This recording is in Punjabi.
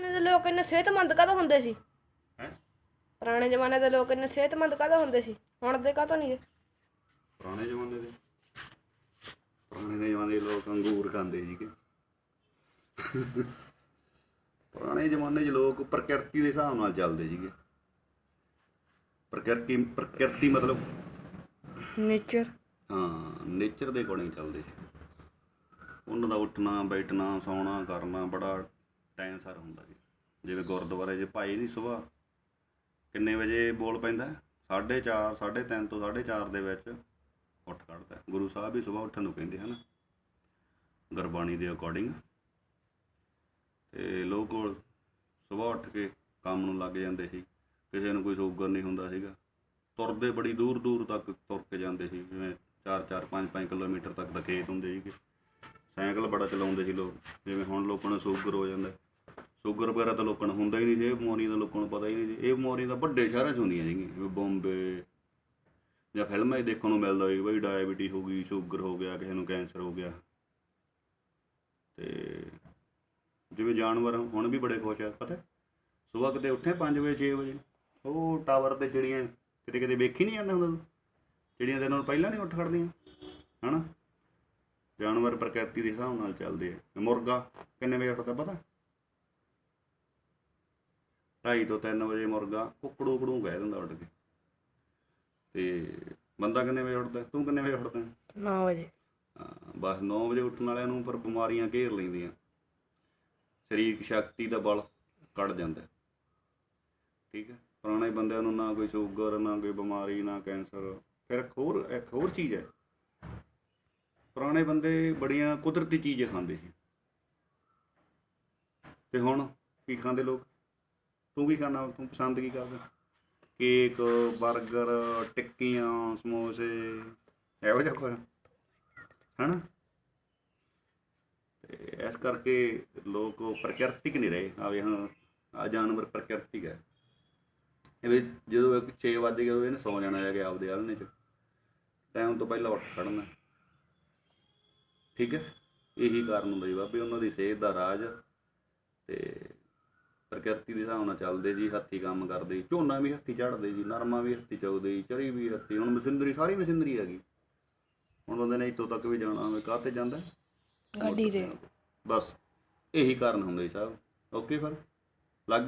ਪੁਰਾਣੇ ਦੇ ਲੋਕ ਇੰਨੇ ਸਿਹਤਮੰਦ ਕਾਹਤੋਂ ਹੁੰਦੇ ਸੀ? ਹੈ? ਪੁਰਾਣੇ ਜ਼ਮਾਨੇ ਦੇ ਲੋਕ ਇੰਨੇ ਸਿਹਤਮੰਦ ਕਾਹਤੋਂ ਹੁੰਦੇ ਸੀ? ਹੁਣ ਦੇ ਕਾਹਤੋਂ ਨਹੀਂ ਪੁਰਾਣੇ ਜ਼ਮਾਨੇ ਦੇ? ਪੁਰਾਣੇ ਦੇ ਜ਼ਮਾਨੇ ਦੇ ਲੋਕ ਅੰਗੂਰ ਖਾਂਦੇ ਸੀਗੇ ਪੁਰਾਣੇ ਜ਼ਮਾਨੇ 'ਚ ਲੋਕ ਪ੍ਰਕਿਰਤੀ ਦੇ ਹਿਸਾਬ ਨਾਲ ਚੱਲਦੇ ਸੀਗੇ ਪ੍ਰਕਿਰਤੀ ਪ੍ਰਕਿਰਤੀ ਮਤਲਬ? ਨੇਚਰ ਹਾਂ ਨੇਚਰ ਦੇ ਅਕੋਰਡਿੰਗ ਚੱਲਦੇ ਸੀ। ਉਹਨਾਂ ਦਾ ਉੱਠਣਾ ਬੈਠਣਾ ਸੌਣਾ ਕਰਨਾ ਬੜਾ ਟਾਈਮ ਸਰ ਹੁੰਦਾ ਸੀ ਜਿਵੇਂ ਗੁਰਦੁਆਰੇ ਜੇ ਭਾਈ ਨਹੀਂ ਸੁਬਾਹ ਕਿੰਨੇ ਵਜੇ ਬੋਲ ਪੈਂਦਾ? 4:30 3:30 ਤੋਂ 4:30 ਦੇ ਵਿੱਚ ਉੱਠ ਖੜਦਾ। ਗੁਰੂ ਸਾਹਿਬ ਵੀ ਸੁਬਾਹ ਉੱਠਣ ਨੂੰ ਕਹਿੰਦੇ ਹਨ। ਗੁਰਬਾਣੀ ਦੇ ਅਕੋਰਡਿੰਗ ਤੇ ਲੋਕ ਸੁਬਾਹ ਉੱਠ ਕੇ ਕੰਮ ਨੂੰ ਲੱਗ ਜਾਂਦੇ ਸੀ। ਕਿਸੇ ਨੂੰ ਕੋਈ ਸ਼ੂਗਰ ਨਹੀਂ ਹੁੰਦਾ ਸੀਗਾ। ਤੁਰਦੇ ਬੜੀ ਦੂਰ ਦੂਰ ਤੱਕ ਤੁਰ ਕੇ ਜਾਂਦੇ ਸੀ। ਜਿਵੇਂ 4-4 5-5 ਕਿਲੋਮੀਟਰ ਤੱਕ ਦਾ ਖੇਤ ਹੁੰਦੇ ਸੀਗੇ। ਸਾਈਕਲ ਬੜਾ ਚਲਾਉਂਦੇ ਸੀ ਲੋਕ। ਜਿਵੇਂ ਹੁਣ ਲੋਕਾਂ ਨੂੰ ਸ਼ੂਗਰ ਹੋ ਜਾਂਦਾ। ਸ਼ੂਗਰ ਵਗੈਰਾ ਤਾਂ ਲੋਕਾਂ ਨੂੰ ਹੁੰਦਾ ਹੀ ਨਹੀਂ ਜੀ, ਇਹ ਬਿਮਾਰੀ ਦਾ ਲੋਕਾਂ ਨੂੰ ਪਤਾ ਹੀ ਨਹੀਂ ਜੀ। ਇਹ ਬਿਮਾਰੀ ਤਾਂ ਵੱਡੇ ਸ਼ਹਿਰਾਂ 'ਚ ਹੁੰਦੀਆਂ ਸੀਗੀਆਂ ਜਿਵੇਂ ਬੰਬੇ ਜਾਂ ਫਿਲਮਾਂ 'ਚ ਦੇਖਣ ਨੂੰ ਮਿਲਦਾ ਸੀ ਬਈ ਡਾਇਬੀਟੀ ਹੋ ਗਈ, ਸ਼ੂਗਰ ਹੋ ਗਿਆ, ਕਿਸੇ ਨੂੰ ਕੈਂਸਰ ਹੋ ਗਿਆ। ਤੇ ਜਿਵੇਂ ਜਾਨਵਰ ਹੁਣ ਵੀ ਬੜੇ ਖੁਸ਼ ਆ, ਪਤਾ? ਸਵੇਰ ਕਿਤੇ ਉੱਠੇ 5 ਵਜੇ 6 ਵਜੇ। ਉਹ ਟਾਵਰ ਤੇ ਚਿੜੀਆਂ ਕਿਤੇ ਕਿਤੇ ਵੇਖੀ ਨਹੀਂ ਜਾਂਦਾ ਹੁੰਦਾ ਤੂੰ? ਚਿੜੀਆਂ ਦੇ ਨਾਲ ਪਹਿਲਾਂ ਨਹੀਂ ਉੱਠ ਖੜਦੀਆਂ, ਹਨਾ? ਜਾਨਵਰ ਪ੍ਰਕਿਰਤੀ ਦੇ ਹਿਸਾਬ ਨਾਲ ਚੱਲਦੇ ਆ। ਮੁਰਗਾ ਕਿੰਨੇ ਵਜੇ ਉੱਠਦਾ ਪਤਾ? ਢਾਈ ਤੋਂ 3 ਵਜੇ ਮੁਰਗਾ ਕੁਕੜੂ ਕੁੜੂ ਕਹਿ ਦਿੰਦਾ ਉੱਠ ਕੇ। ਤੇ ਬੰਦਾ ਕਿੰਨੇ ਵਜੇ ਉੱਠਦਾ? ਤੂੰ ਕਿੰਨੇ ਵਜੇ ਉੱਠਦਾ? 9 ਵਜੇ। ਹਾਂ, ਬਸ 9 ਵਜੇ ਉੱਠਣ ਵਾਲਿਆਂ ਨੂੰ ਪਰ ਬਿਮਾਰੀਆਂ ਘੇਰ ਲੈਂਦੀਆਂ। ਸਰੀਰਕ ਸ਼ਕਤੀ ਦਾ ਬਲ ਕੱਢ ਜਾਂਦਾ। ਠੀਕ ਹੈ? ਪੁਰਾਣੇ ਬੰਦਿਆਂ ਨੂੰ ਨਾ ਕੋਈ ਸ਼ੂਗਰ ਨਾ ਕੋਈ ਬਿਮਾਰੀ ਨਾ ਕੈਂਸਰ ਫਿਰ ਇੱਕ ਹੋਰ ਇੱਕ ਹੋਰ ਚੀਜ਼ ਹੈ। ਪੁਰਾਣੇ ਬੰਦੇ ਬੜੀਆਂ ਕੁਦਰਤੀ ਚੀਜ਼ਾਂ ਖਾਂਦੇ ਸੀ। ਤੇ ਹੁਣ ਕੀ ਖਾਂਦੇ ਲੋਕ? ਤੂੰ ਕੀ ਖਾਣਾ, ਤੂੰ ਪਸੰਦ ਕੀ ਕਰਦਾ? ਕੇਕ 버ਗਰ ਟਿੱਕੀਆਂ, ਸਮੋਸੇ, ਇਹੋ ਜਿਹਾ ਕੁਝ ਹਨਾ? ਇਸ ਕਰਕੇ ਲੋਕ ਪ੍ਰਕਿਰਤਿਕ ਨਹੀਂ ਰਹੇ। ਆ ਵੀ ਹਾਂ ਆ ਜਾਨਵਰ ਪ੍ਰਕਿਰਤਿਕ ਹੈ। ਇਹ ਵੀ ਜਦੋਂ 6 ਵਜੇ ਗਏ ਇਹਨੇ ਸੌ ਜਾਣਾ ਜਾ ਕੇ ਆਪਦੇ ਆਲਣੇ ਚ। ਟਾਈਮ ਤੋਂ ਪਹਿਲਾਂ ਉੱਠ ਖੜਨਾ। ਠੀਕ ਹੈ? ਇਹੀ ਕਾਰਨ ਹੁੰਦਾ ਜੀ ਬਾਬੇ, ਉਹਨਾਂ ਦੀ ਸਿਹਤ ਦਾ ਰਾਜ। ਤੇ ਪ੍ਰਕਿਰਤੀ ਦੇ ਹਿਸਾਬ ਨਾਲ ਚੱਲਦੇ ਜੀ ਹੱਥੀ ਕੰਮ ਕਰਦੇ ਝੋਨਾ ਵੀ ਹੱਥੀ ਝੜਦੇ ਜੀ ਨਰਮਾ ਵੀ ਹੱਥੀ ਚੁਗਦੇ ਜੀ ਚਰੀ ਵੀ ਹੱਥੀ ਹੁਣ ਮਸ਼ੀਨਰੀ ਸਾਰੀ ਮਸ਼ੀਨਰੀ ਹੈਗੀ। ਹੁਣ ਬੰਦੇ ਨੇ ਇੱਥੋਂ ਤੱਕ ਵੀ ਜਾਣਾ ਹੋਵੇ ਕਾਹਤੇ ਜਾਂਦਾ? ਗੱਡੀ ਤੇ। ਬਸ ਇਹੀ ਕਾਰਨ ਹੁੰਦੇ ਸਾਹਿਬ। ਓਕੇ ਫਿਰ।